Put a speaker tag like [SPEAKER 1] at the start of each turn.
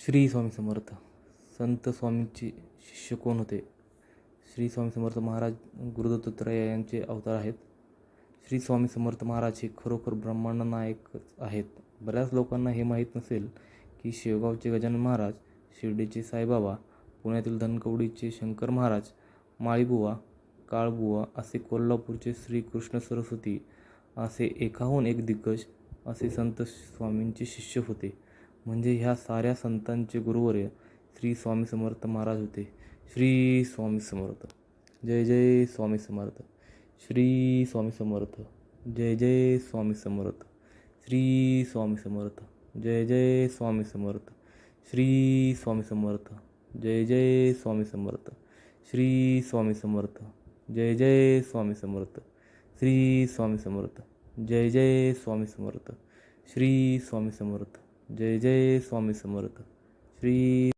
[SPEAKER 1] श्री स्वामी समर्थ. संत स्वामींचे शिष्य कोण होते? श्री स्वामी समर्थ महाराज गुरुदत्तात्रय यांचे अवतार आहेत. श्री स्वामी समर्थ महाराज हे खरोखर ब्रह्मांड नायकच आहेत. बऱ्याच लोकांना हे माहीत नसेल की शेवगावचे गजानन महाराज शिर्डीचे साईबाबा पुण्यातील धनकवडीचे शंकर महाराज माळीबुवा काळबुवा असे कोल्हापूरचे श्रीकृष्ण सरस्वती असे एकाहून एक दिग्गज असे संत स्वामींचे शिष्य होते. म्हणजे ह्या साऱ्या संतांचे गुरुवर्य श्री स्वामी समर्थ महाराज होते श्री स्वामी समर्थ जय जय स्वामी समर्थ श्री स्वामी समर्थ जय जय स्वामी समर्थ श्री स्वामी समर्थ जय जय स्वामी समर्थ श्री स्वामी समर्थ जय जय स्वामी समर्थ श्री स्वामी समर्थ जय जय स्वामी समर्थ श्री स्वामी समर्थ जय जय स्वामी समर्थ श्री स्वामी समर्थ जय जय स्वामी समर्थ. श्री